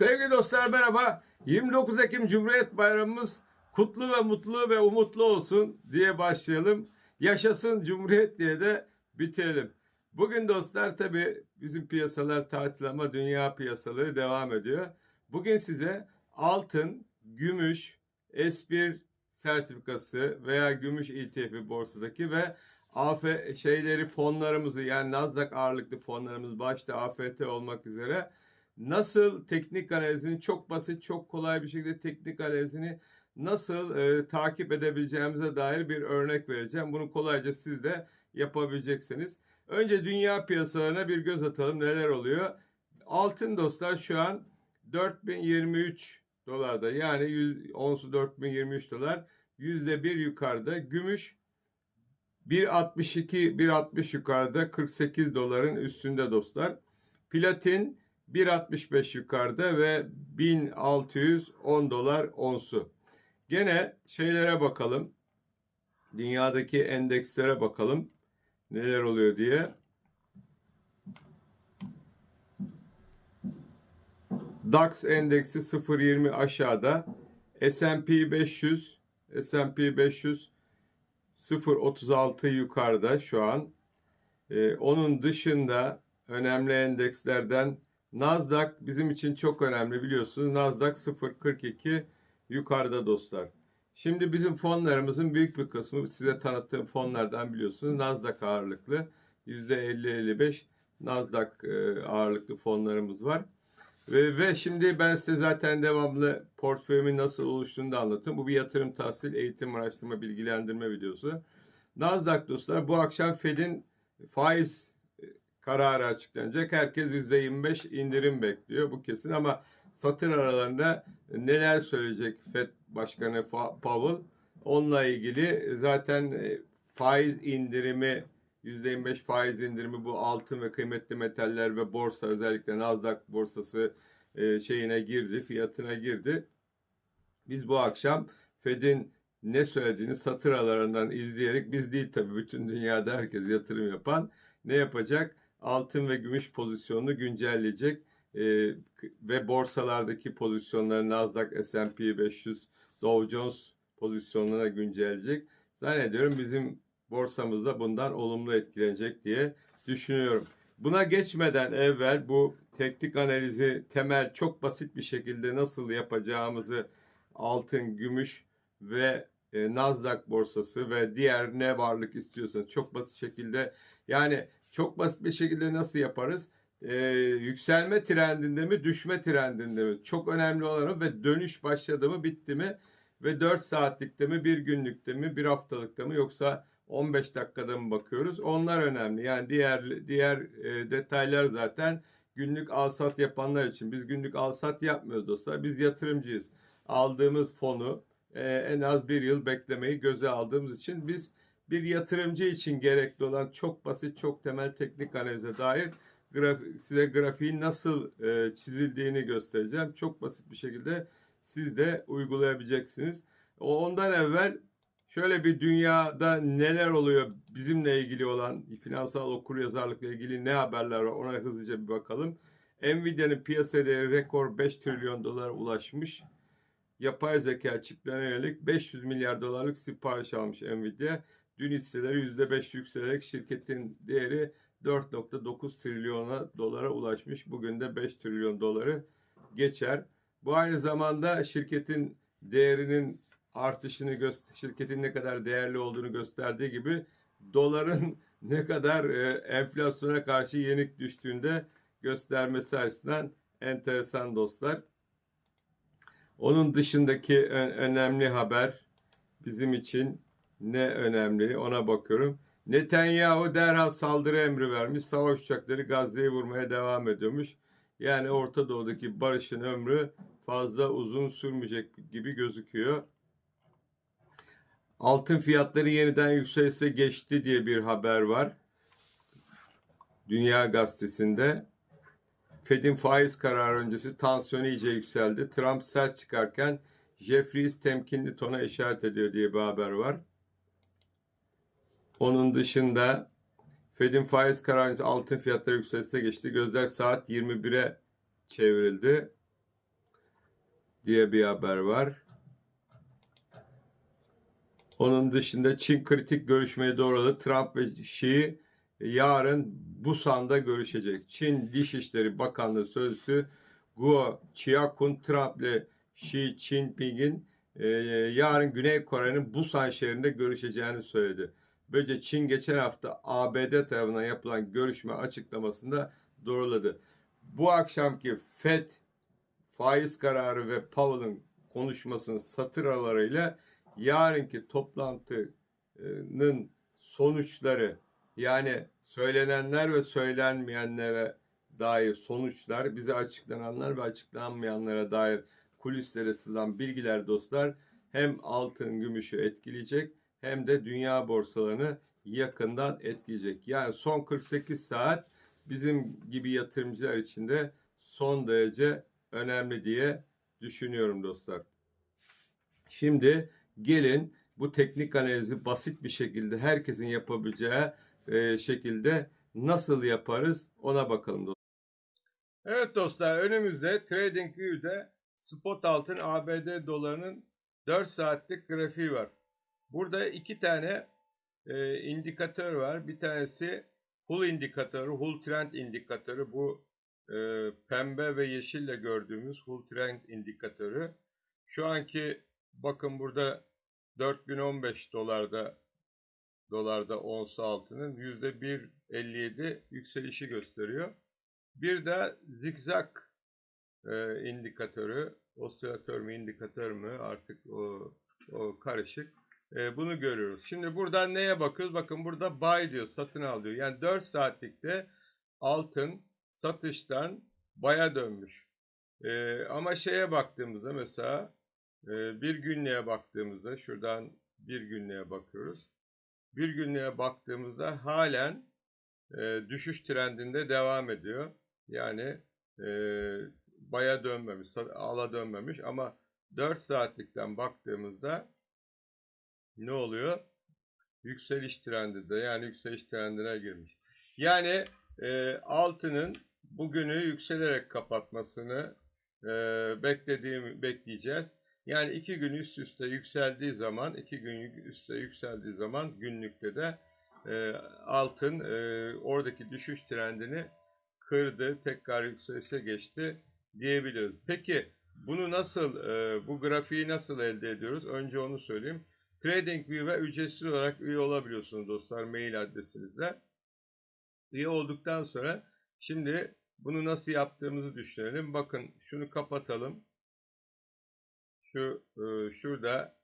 Sevgili dostlar merhaba. 29 Ekim Cumhuriyet Bayramımız kutlu ve mutlu ve umutlu olsun diye başlayalım. Yaşasın Cumhuriyet diye de bitirelim. Bugün dostlar tabi bizim piyasalar tatil ama dünya piyasaları devam ediyor. Bugün size altın, gümüş, S1 sertifikası veya gümüş ETF'i borsadaki ve AF şeyleri fonlarımızı yani Nasdaq ağırlıklı fonlarımız başta AFT olmak üzere nasıl teknik analizini çok basit, çok kolay bir şekilde teknik analizini nasıl e, takip edebileceğimize dair bir örnek vereceğim. Bunu kolayca siz de yapabileceksiniz. Önce dünya piyasalarına bir göz atalım neler oluyor. Altın dostlar şu an 4023 dolarda yani 100, onsu 4023 dolar %1 yukarıda. Gümüş 1.62 1.60 yukarıda 48 doların üstünde dostlar. Platin 1.65 yukarıda ve 1610 dolar onsu. Gene şeylere bakalım. Dünyadaki endekslere bakalım. Neler oluyor diye. DAX endeksi 0.20 aşağıda. S&P 500 S&P 500 0.36 yukarıda şu an. Ee, onun dışında önemli endekslerden Nasdaq bizim için çok önemli biliyorsunuz. Nasdaq 0.42 yukarıda dostlar. Şimdi bizim fonlarımızın büyük bir kısmı size tanıttığım fonlardan biliyorsunuz. Nasdaq ağırlıklı %50-55 Nasdaq e, ağırlıklı fonlarımız var. Ve, ve şimdi ben size zaten devamlı portföyümün nasıl oluştuğunu da anlattım. Bu bir yatırım tahsil, eğitim, araştırma, bilgilendirme videosu. Nasdaq dostlar bu akşam Fed'in faiz kararı açıklanacak. Herkes %25 indirim bekliyor. Bu kesin ama satır aralarında neler söyleyecek Fed Başkanı Powell onunla ilgili zaten e, faiz indirimi %25 faiz indirimi bu altın ve kıymetli metaller ve borsa özellikle Nasdaq borsası e, şeyine girdi, fiyatına girdi. Biz bu akşam Fed'in ne söylediğini satır aralarından izleyerek biz değil tabii bütün dünyada herkes yatırım yapan ne yapacak? Altın ve gümüş pozisyonunu güncelleyecek e, ve borsalardaki pozisyonları Nasdaq, S&P 500, Dow Jones pozisyonlarına güncelleyecek. Zannediyorum bizim borsamız da bundan olumlu etkilenecek diye düşünüyorum. Buna geçmeden evvel bu teknik analizi temel çok basit bir şekilde nasıl yapacağımızı altın, gümüş ve e, Nasdaq borsası ve diğer ne varlık istiyorsanız çok basit şekilde yani çok basit bir şekilde nasıl yaparız? Ee, yükselme trendinde mi, düşme trendinde mi? Çok önemli olan ve dönüş başladı mı, bitti mi? Ve 4 saatlikte mi, bir günlükte mi, bir haftalıkta mı yoksa 15 dakikada mı bakıyoruz? Onlar önemli. Yani diğer diğer e, detaylar zaten günlük alsat yapanlar için. Biz günlük alsat yapmıyoruz dostlar. Biz yatırımcıyız. Aldığımız fonu e, en az bir yıl beklemeyi göze aldığımız için biz bir yatırımcı için gerekli olan çok basit, çok temel teknik analize dair graf, size grafiğin nasıl e, çizildiğini göstereceğim. Çok basit bir şekilde siz de uygulayabileceksiniz. O ondan evvel şöyle bir dünyada neler oluyor bizimle ilgili olan finansal okuryazarlıkla ilgili ne haberler var ona hızlıca bir bakalım. Nvidia'nın piyasa değeri rekor 5 trilyon dolara ulaşmış. Yapay zeka çiplerine yönelik 500 milyar dolarlık sipariş almış Nvidia. Dün hisseleri %5 yükselerek şirketin değeri 4.9 trilyona dolara ulaşmış. Bugün de 5 trilyon doları geçer. Bu aynı zamanda şirketin değerinin artışını göster şirketin ne kadar değerli olduğunu gösterdiği gibi doların ne kadar e, enflasyona karşı yenik düştüğünde göstermesi açısından enteresan dostlar. Onun dışındaki önemli haber bizim için ne önemli ona bakıyorum. Netanyahu derhal saldırı emri vermiş. Savaş uçakları Gazze'yi vurmaya devam ediyormuş. Yani Orta Doğu'daki barışın ömrü fazla uzun sürmeyecek gibi gözüküyor. Altın fiyatları yeniden yükselse geçti diye bir haber var. Dünya Gazetesi'nde. Fed'in faiz kararı öncesi tansiyon iyice yükseldi. Trump sert çıkarken Jeffries temkinli tona işaret ediyor diye bir haber var. Onun dışında Fed'in faiz kararı altın fiyatları yükselse geçti. Gözler saat 21'e çevrildi. diye bir haber var. Onun dışında Çin kritik görüşmeyi doğruladı. Trump ve Xi yarın Busan'da görüşecek. Çin Dışişleri Bakanlığı Sözcüsü Guo Chiakun Trump ile Xi Jinping'in e, yarın Güney Kore'nin Busan şehrinde görüşeceğini söyledi. Böylece Çin geçen hafta ABD tarafından yapılan görüşme açıklamasında doğruladı. Bu akşamki FED faiz kararı ve Powell'ın konuşmasının satır aralarıyla yarınki toplantının sonuçları yani söylenenler ve söylenmeyenlere dair sonuçlar, bize açıklananlar ve açıklanmayanlara dair kulislere sızan bilgiler dostlar hem altın gümüşü etkileyecek hem de dünya borsalarını yakından etkileyecek. Yani son 48 saat bizim gibi yatırımcılar için de son derece önemli diye düşünüyorum dostlar. Şimdi gelin bu teknik analizi basit bir şekilde herkesin yapabileceği e, şekilde nasıl yaparız ona bakalım dostlar. Evet dostlar önümüzde TradingView'de spot altın ABD dolarının 4 saatlik grafiği var. Burada iki tane e, indikatör var. Bir tanesi Hull indikatörü, Hull Trend indikatörü. Bu e, pembe ve yeşille gördüğümüz Hull Trend indikatörü. Şu anki bakın burada 4015 dolarda dolarda ons altının %1.57 yükselişi gösteriyor. Bir de zikzak e, indikatörü, osilatör mü indikatör mü artık o, o karışık. E, bunu görüyoruz. Şimdi buradan neye bakıyoruz? Bakın burada buy diyor, satın al diyor. Yani 4 saatlikte altın satıştan baya dönmüş. E, ama şeye baktığımızda mesela e, bir günlüğe baktığımızda şuradan bir günlüğe bakıyoruz. Bir günlüğe baktığımızda halen e, düşüş trendinde devam ediyor. Yani e, baya dönmemiş, ala dönmemiş ama 4 saatlikten baktığımızda ne oluyor? Yükseliş trendinde yani yükseliş trendine girmiş. Yani e, altının bugünü yükselerek kapatmasını e, beklediğim bekleyeceğiz. Yani iki gün üst üste yükseldiği zaman, iki gün üst üste yükseldiği zaman günlükte de e, altın e, oradaki düşüş trendini kırdı, tekrar yükselişe geçti diyebiliriz. Peki bunu nasıl, e, bu grafiği nasıl elde ediyoruz? Önce onu söyleyeyim. TradingView'e ücretsiz olarak üye olabiliyorsunuz dostlar mail adresinizle. Üye olduktan sonra şimdi bunu nasıl yaptığımızı düşünelim. Bakın şunu kapatalım. Şu e, şurada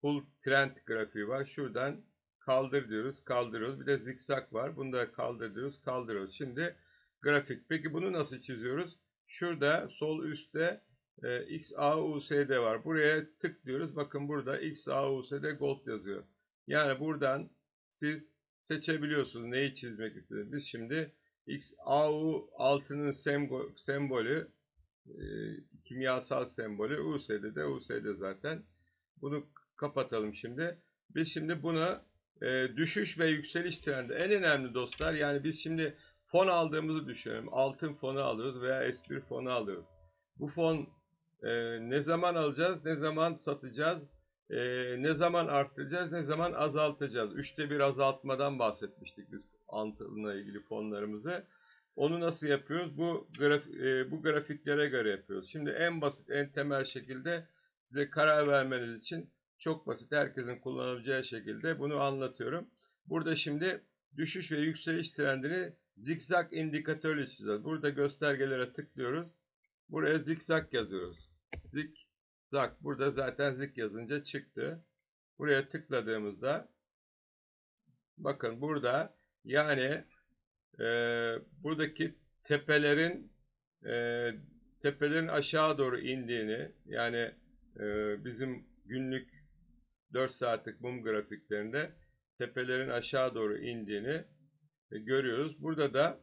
full trend grafiği var. Şuradan kaldır diyoruz, kaldırıyoruz. Bir de zikzak var. Bunu da kaldır diyoruz, kaldırıyoruz. Şimdi grafik. Peki bunu nasıl çiziyoruz? Şurada sol üstte e, XAUSD var. Buraya tıklıyoruz. Bakın burada XAUSD Gold yazıyor. Yani buradan siz seçebiliyorsunuz neyi çizmek istediğiniz. Biz şimdi XAU altının sembolü e, kimyasal sembolü USD de USD zaten. Bunu kapatalım şimdi. Biz şimdi bunu e, düşüş ve yükseliş trendi en önemli dostlar. Yani biz şimdi fon aldığımızı düşünelim. Altın fonu alıyoruz veya S1 fonu alıyoruz. Bu fon e, ne zaman alacağız, ne zaman satacağız, e, ne zaman arttıracağız, ne zaman azaltacağız. Üçte bir azaltmadan bahsetmiştik biz altınla ilgili fonlarımızı. Onu nasıl yapıyoruz? Bu, graf, e, bu grafiklere göre yapıyoruz. Şimdi en basit, en temel şekilde size karar vermeniz için çok basit, herkesin kullanabileceği şekilde bunu anlatıyorum. Burada şimdi düşüş ve yükseliş trendini zikzak indikatörle çiziyoruz. Burada göstergelere tıklıyoruz. Buraya zikzak yazıyoruz. Zikzak. Burada zaten zik yazınca çıktı. Buraya tıkladığımızda bakın burada yani e, buradaki tepelerin e, tepelerin aşağı doğru indiğini yani e, bizim günlük 4 saatlik mum grafiklerinde tepelerin aşağı doğru indiğini e, görüyoruz. Burada da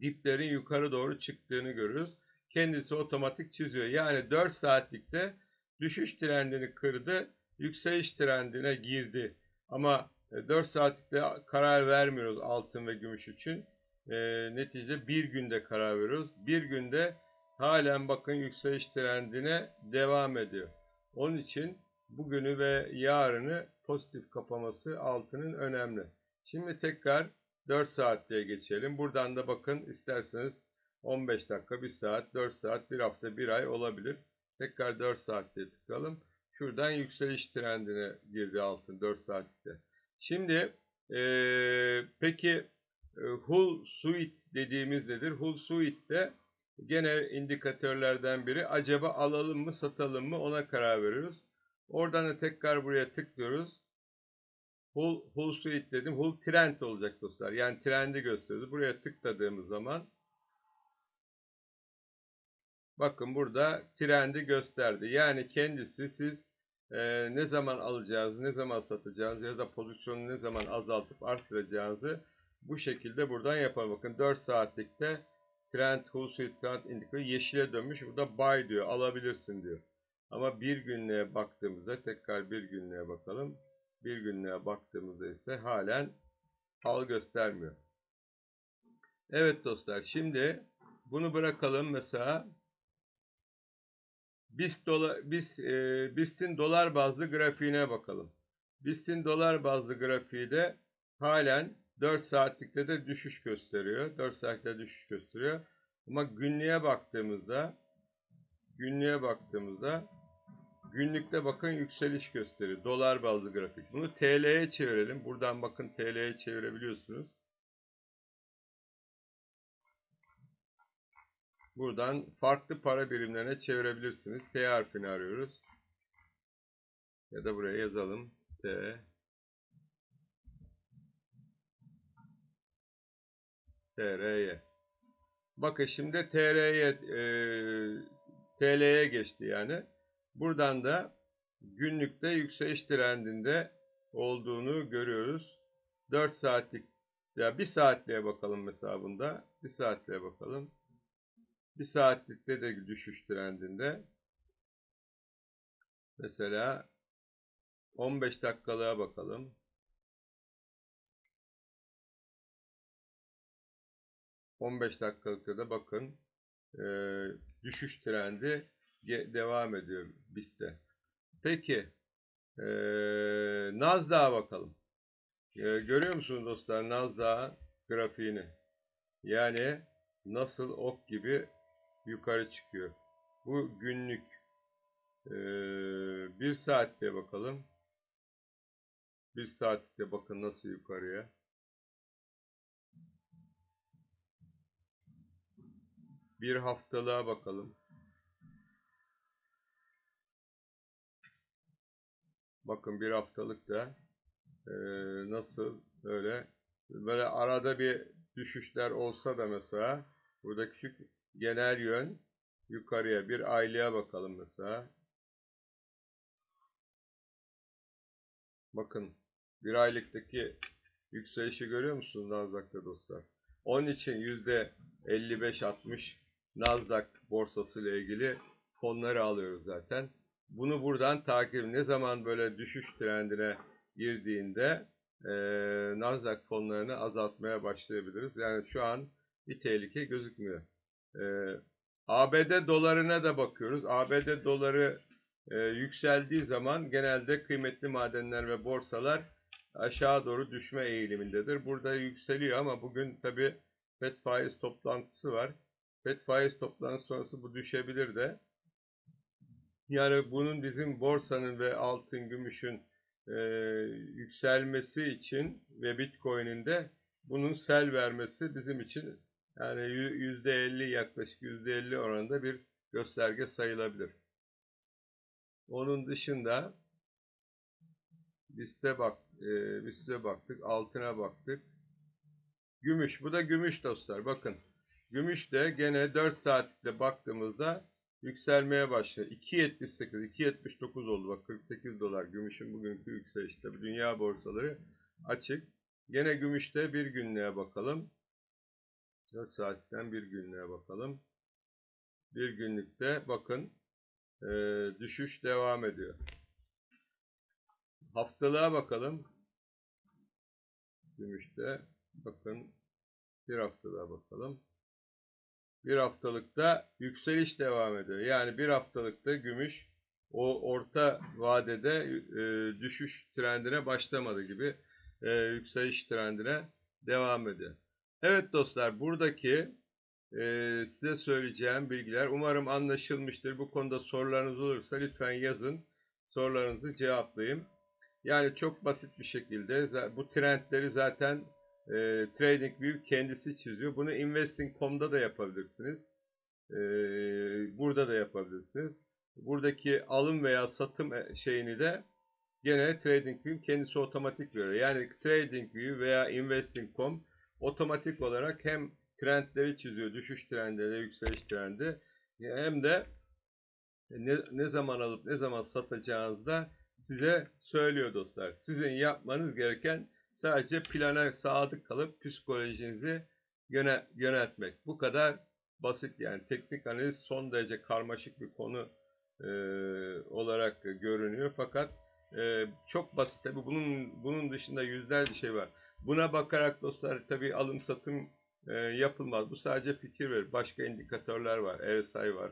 diplerin yukarı doğru çıktığını görüyoruz. Kendisi otomatik çiziyor. Yani 4 saatlikte düşüş trendini kırdı, yükseliş trendine girdi. Ama 4 e, saatlikte karar vermiyoruz altın ve gümüş için. E, neticede bir günde karar veriyoruz. Bir günde halen bakın yükseliş trendine devam ediyor. Onun için bugünü ve yarını pozitif kapaması altının önemli. Şimdi tekrar 4 saatliğe geçelim. Buradan da bakın isterseniz 15 dakika, 1 saat, 4 saat, 1 hafta, 1 ay olabilir. Tekrar 4 saatliğe tıkalım. Şuradan yükseliş trendine girdi altın 4 saatte. Şimdi eee, peki e, Hull Suite dediğimiz nedir? Hull Suite'de gene indikatörlerden biri. Acaba alalım mı satalım mı ona karar veriyoruz. Oradan da tekrar buraya tıklıyoruz. Hull, Hull Suite dedim. Hull Trend olacak dostlar. Yani trendi gösteriyoruz. Buraya tıkladığımız zaman bakın burada trendi gösterdi. Yani kendisi siz e, ne zaman alacağınızı, ne zaman satacağınızı ya da pozisyonu ne zaman azaltıp arttıracağınızı bu şekilde buradan yapalım. Bakın 4 saatlikte Trend Suite Trend indikatörü yeşile dönmüş. Burada buy diyor. Alabilirsin diyor. Ama bir günlüğe baktığımızda tekrar bir günlüğe bakalım. Bir günlüğe baktığımızda ise halen al göstermiyor. Evet dostlar şimdi bunu bırakalım mesela BIST dolar, BIST, e, BIST'in dolar bazlı grafiğine bakalım. BIST'in dolar bazlı grafiği de halen 4 saatlikte de düşüş gösteriyor. 4 saatte düşüş gösteriyor. Ama günlüğe baktığımızda günlüğe baktığımızda günlükte bakın yükseliş gösteriyor. Dolar bazlı grafik. Bunu TL'ye çevirelim. Buradan bakın TL'ye çevirebiliyorsunuz. Buradan farklı para birimlerine çevirebilirsiniz. T harfini arıyoruz. Ya da buraya yazalım. T TR'ye. Bakın şimdi TR'ye e, TL'ye geçti yani. Buradan da günlükte yükseliş trendinde olduğunu görüyoruz. 4 saatlik ya 1 saatliğe bakalım mesela bunda. 1 saatliğe bakalım. 1 saatlikte de düşüş trendinde. Mesela 15 dakikalığa bakalım. ...15 dakikalıkta da bakın... E, ...düşüş trendi... ...devam ediyor BIST'te. Peki... E, Nasdaq'a bakalım. E, görüyor musunuz dostlar Nasdaq'ın grafiğini? Yani... ...nasıl ok gibi... ...yukarı çıkıyor. Bu günlük... E, ...bir saatte bakalım. Bir saatte bakın nasıl yukarıya. Bir haftalığa bakalım. Bakın bir haftalık da e, nasıl böyle böyle arada bir düşüşler olsa da mesela burada küçük genel yön yukarıya bir aylığa bakalım mesela. Bakın bir aylıktaki yükselişi görüyor musunuz Nasdaq'ta dostlar? Onun için yüzde 55-60 Nasdaq borsası ile ilgili fonları alıyoruz zaten. Bunu buradan takip ne zaman böyle düşüş trendine girdiğinde e, Nasdaq fonlarını azaltmaya başlayabiliriz. Yani şu an bir tehlike gözükmüyor. E, ABD dolarına da bakıyoruz. ABD doları e, yükseldiği zaman genelde kıymetli madenler ve borsalar aşağı doğru düşme eğilimindedir. Burada yükseliyor ama bugün tabi FED faiz toplantısı var. FED faiz toplantısı sonrası bu düşebilir de. Yani bunun bizim borsanın ve altın, gümüşün e, yükselmesi için ve Bitcoin'in de bunun sel vermesi bizim için yani %50 yaklaşık %50 oranında bir gösterge sayılabilir. Onun dışında liste bak, e, liste baktık, altına baktık. Gümüş, bu da gümüş dostlar. Bakın, gümüş de gene 4 saatte baktığımızda yükselmeye başladı. 2.78, 2.79 oldu. Bak 48 dolar gümüşün bugünkü yükselişi. Tabii dünya borsaları açık. Gene gümüşte bir günlüğe bakalım. 4 saatten bir günlüğe bakalım. Bir günlükte bakın e, düşüş devam ediyor. Haftalığa bakalım. Gümüşte bakın bir haftalığa bakalım. Bir haftalıkta yükseliş devam ediyor. Yani bir haftalıkta gümüş o orta vadede e, düşüş trendine başlamadı gibi e, yükseliş trendine devam ediyor. Evet dostlar buradaki e, size söyleyeceğim bilgiler umarım anlaşılmıştır. Bu konuda sorularınız olursa lütfen yazın. Sorularınızı cevaplayayım. Yani çok basit bir şekilde bu trendleri zaten e, TradingView kendisi çiziyor. Bunu Investing.com'da da yapabilirsiniz. E, burada da yapabilirsiniz. Buradaki alım veya satım e- şeyini de gene TradingView kendisi otomatik veriyor. Yani TradingView veya Investing.com otomatik olarak hem trendleri çiziyor, düşüş trendleri, yükseliş trendi hem de ne, ne zaman alıp ne zaman satacağınızı da size söylüyor dostlar. Sizin yapmanız gereken sadece plana sadık kalıp psikolojinizi yöne, yöneltmek. Bu kadar basit yani teknik analiz son derece karmaşık bir konu e, olarak görünüyor fakat e, çok basit tabi bunun bunun dışında yüzlerce şey var. Buna bakarak dostlar tabi alım satım e, yapılmaz. Bu sadece fikir verir. Başka indikatörler var. RSI var.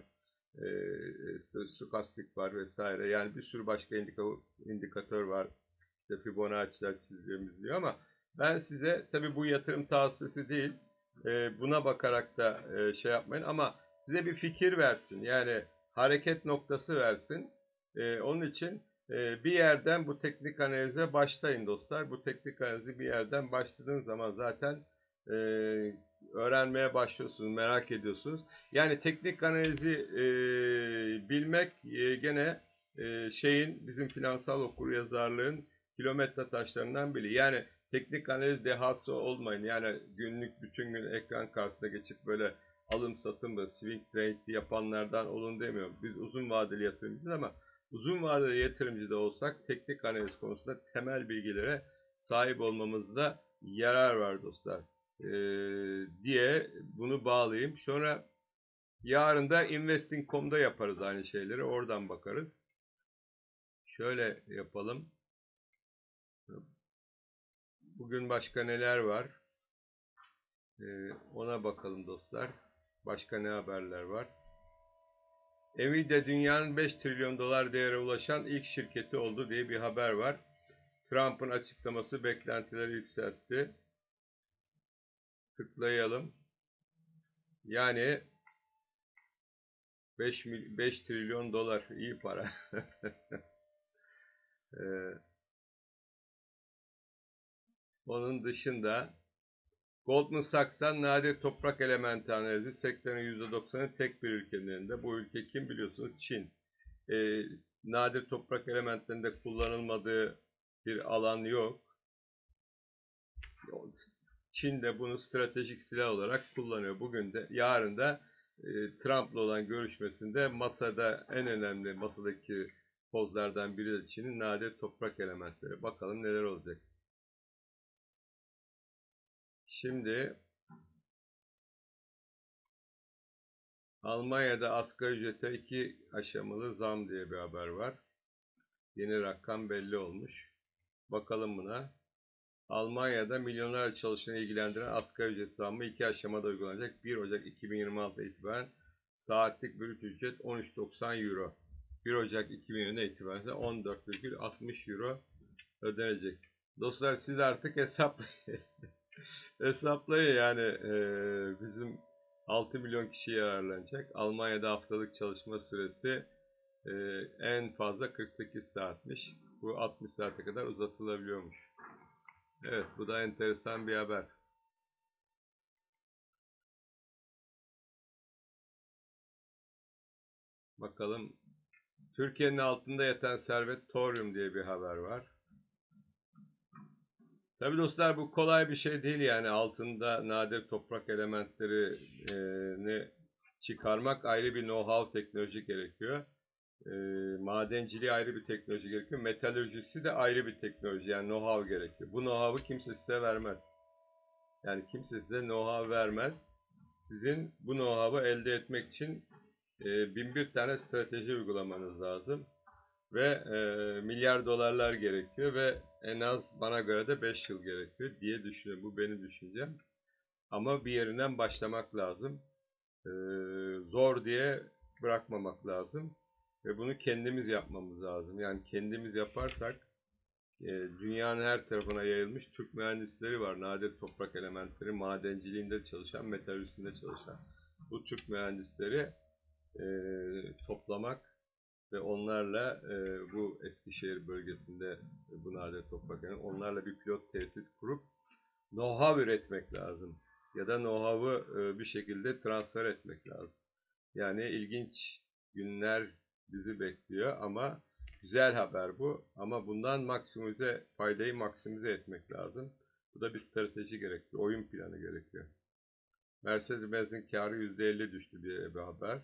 E, stokastik var vesaire. Yani bir sürü başka indika- indikatör var. İşte Fibonacci'ler çiziyor, izliyor ama ben size tabi bu yatırım tavsiyesi değil. E, buna bakarak da e, şey yapmayın ama size bir fikir versin. Yani hareket noktası versin. E, onun için bir yerden bu teknik analize başlayın dostlar. Bu teknik analizi bir yerden başladığınız zaman zaten e, öğrenmeye başlıyorsunuz, merak ediyorsunuz. Yani teknik analizi e, bilmek e, gene e, şeyin bizim finansal okuryazarlığın kilometre taşlarından biri. Yani teknik analiz dehası olmayın. Yani günlük bütün gün ekran karşısında geçip böyle alım satım da swing trade yapanlardan olun demiyorum. Biz uzun vadeli yatırımcıyız ama uzun vadeli yatırımcı da olsak teknik analiz konusunda temel bilgilere sahip olmamızda yarar var dostlar. Ee, diye bunu bağlayayım. Sonra yarın da investing.com'da yaparız aynı şeyleri. Oradan bakarız. Şöyle yapalım. Bugün başka neler var? Ee, ona bakalım dostlar. Başka ne haberler var? Nvidia dünyanın 5 trilyon dolar değere ulaşan ilk şirketi oldu diye bir haber var. Trump'ın açıklaması beklentileri yükseltti. Tıklayalım. Yani 5, 5 trilyon dolar iyi para. Ee, onun dışında Goldman Sachs'tan nadir toprak elementi analizi sektörün %90'ı tek bir ülkenin. Bu ülke kim biliyorsunuz? Çin. Ee, nadir toprak elementlerinde kullanılmadığı bir alan yok. Çin de bunu stratejik silah olarak kullanıyor. Bugün de, yarın da e, Trump'la olan görüşmesinde masada en önemli masadaki pozlardan biri de Çin'in nadir toprak elementleri. Bakalım neler olacak. Şimdi Almanya'da asgari ücrete iki aşamalı zam diye bir haber var. Yeni rakam belli olmuş. Bakalım buna. Almanya'da milyonlarca çalışanı ilgilendiren asgari ücret zammı iki aşamada uygulanacak. 1 Ocak 2026 itibaren saatlik brüt ücret 13.90 euro. 1 Ocak 2020'de itibaren ise 14,60 euro ödenecek. Dostlar siz artık hesaplayın. hesaplayın yani e, bizim 6 milyon kişiye ayarlanacak. Almanya'da haftalık çalışma süresi e, en fazla 48 saatmiş. Bu 60 saate kadar uzatılabiliyormuş. Evet bu da enteresan bir haber. Bakalım. Türkiye'nin altında yatan servet toryum diye bir haber var. Tabi dostlar bu kolay bir şey değil yani altında nadir toprak elementlerini çıkarmak ayrı bir know-how teknoloji gerekiyor. Madenciliği ayrı bir teknoloji gerekiyor. Metalürjisi de ayrı bir teknoloji yani know-how gerekiyor. Bu know-how'ı kimse size vermez. Yani kimse size know-how vermez. Sizin bu know-how'ı elde etmek için bin bir tane strateji uygulamanız lazım ve e, milyar dolarlar gerekiyor ve en az bana göre de 5 yıl gerekiyor diye düşünüyorum. Bu benim düşüncem. Ama bir yerinden başlamak lazım. e, zor diye bırakmamak lazım. Ve bunu kendimiz yapmamız lazım. Yani kendimiz yaparsak e, dünyanın her tarafına yayılmış Türk mühendisleri var. Nadir toprak elementleri, madenciliğinde çalışan, metalürjisinde çalışan. Bu Türk mühendisleri e, toplamak ve onlarla e, bu Eskişehir bölgesinde bu nadir toprak elementi, onlarla bir pilot tesis kurup know-how üretmek lazım. Ya da know-how'ı e, bir şekilde transfer etmek lazım. Yani ilginç günler bizi bekliyor ama güzel haber bu. Ama bundan maksimize, faydayı maksimize etmek lazım. Bu da bir strateji gerekiyor, oyun planı gerekiyor. Mercedes-Benz'in karı %50 düştü diye bir haber.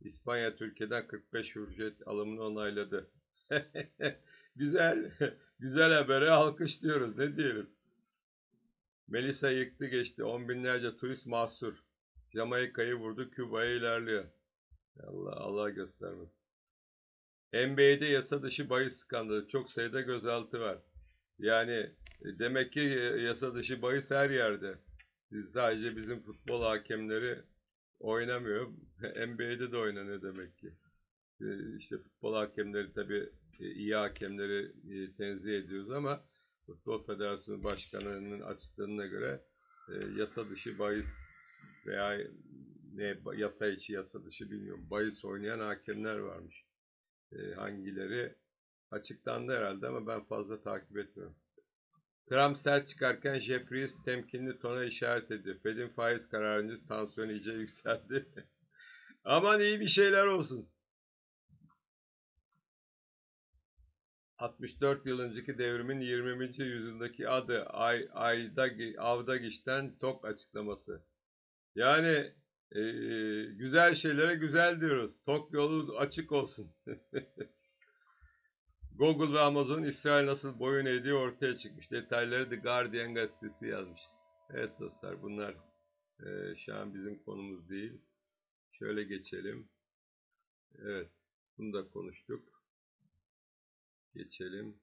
İspanya Türkiye'den 45 hürriyet alımını onayladı. güzel, güzel habere alkışlıyoruz. Ne diyelim? Melisa yıktı geçti. On binlerce turist mahsur. Jamaika'yı vurdu, Küba'ya ilerliyor. Allah Allah göstermesin. NBA'de yasa dışı bahis skandalı. Çok sayıda gözaltı var. Yani e, demek ki e, yasa dışı bahis her yerde. Biz sadece bizim futbol hakemleri oynamıyor. NBA'de de oynanıyor demek ki. E, İşte futbol hakemleri tabii e, iyi hakemleri e, tenzih ediyoruz ama Futbol Federasyonu Başkanı'nın açıkladığına göre e, yasa dışı bahis veya ne yasa içi yasa dışı bilmiyorum. Bahis oynayan hakemler varmış. Hangileri açıklandı herhalde ama ben fazla takip etmiyorum. Trump sert çıkarken Jeffries temkinli tona işaret ediyor. Fed'in faiz kararınca tansiyon iyice yükseldi. Aman iyi bir şeyler olsun. 64 yıl önceki devrimin 20. yüzyıldaki adı Ay, Ayda, Avdagiş'ten tok açıklaması. Yani e, güzel şeylere güzel diyoruz. Tok yolu açık olsun. Google ve Amazon İsrail nasıl boyun eğdiği ortaya çıkmış. Detayları The Guardian gazetesi yazmış. Evet dostlar bunlar e, şu an bizim konumuz değil. Şöyle geçelim. Evet bunu da konuştuk. Geçelim.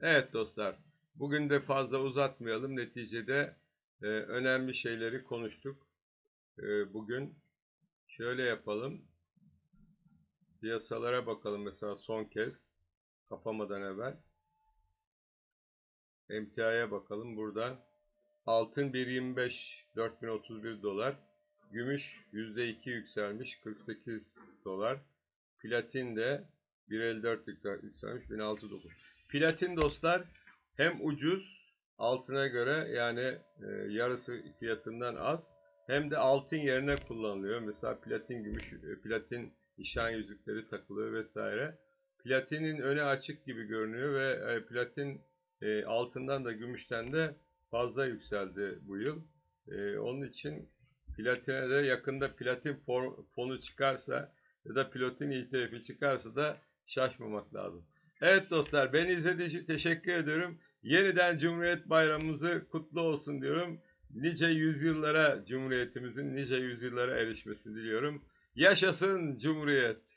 Evet dostlar. Bugün de fazla uzatmayalım. Neticede e, önemli şeyleri konuştuk. E, bugün şöyle yapalım. Piyasalara bakalım mesela son kez. Kapamadan evvel. MTA'ya bakalım. Burada altın 1.25 4031 dolar. Gümüş %2 yükselmiş 48 dolar. Platin de 1.54 yükselmiş 1609. Platin dostlar hem ucuz altına göre yani e, yarısı fiyatından az hem de altın yerine kullanılıyor. Mesela platin gümüş, e, platin nişan yüzükleri takılıyor vesaire. Platinin öne açık gibi görünüyor ve e, platin e, altından da gümüşten de fazla yükseldi bu yıl. E, onun için platine de yakında platin fonu çıkarsa ya da platin ITF'i çıkarsa da şaşmamak lazım. Evet dostlar beni izlediğiniz için teşekkür ediyorum. Yeniden Cumhuriyet Bayramımızı kutlu olsun diyorum. Nice yüzyıllara Cumhuriyetimizin nice yüzyıllara erişmesini diliyorum. Yaşasın Cumhuriyet!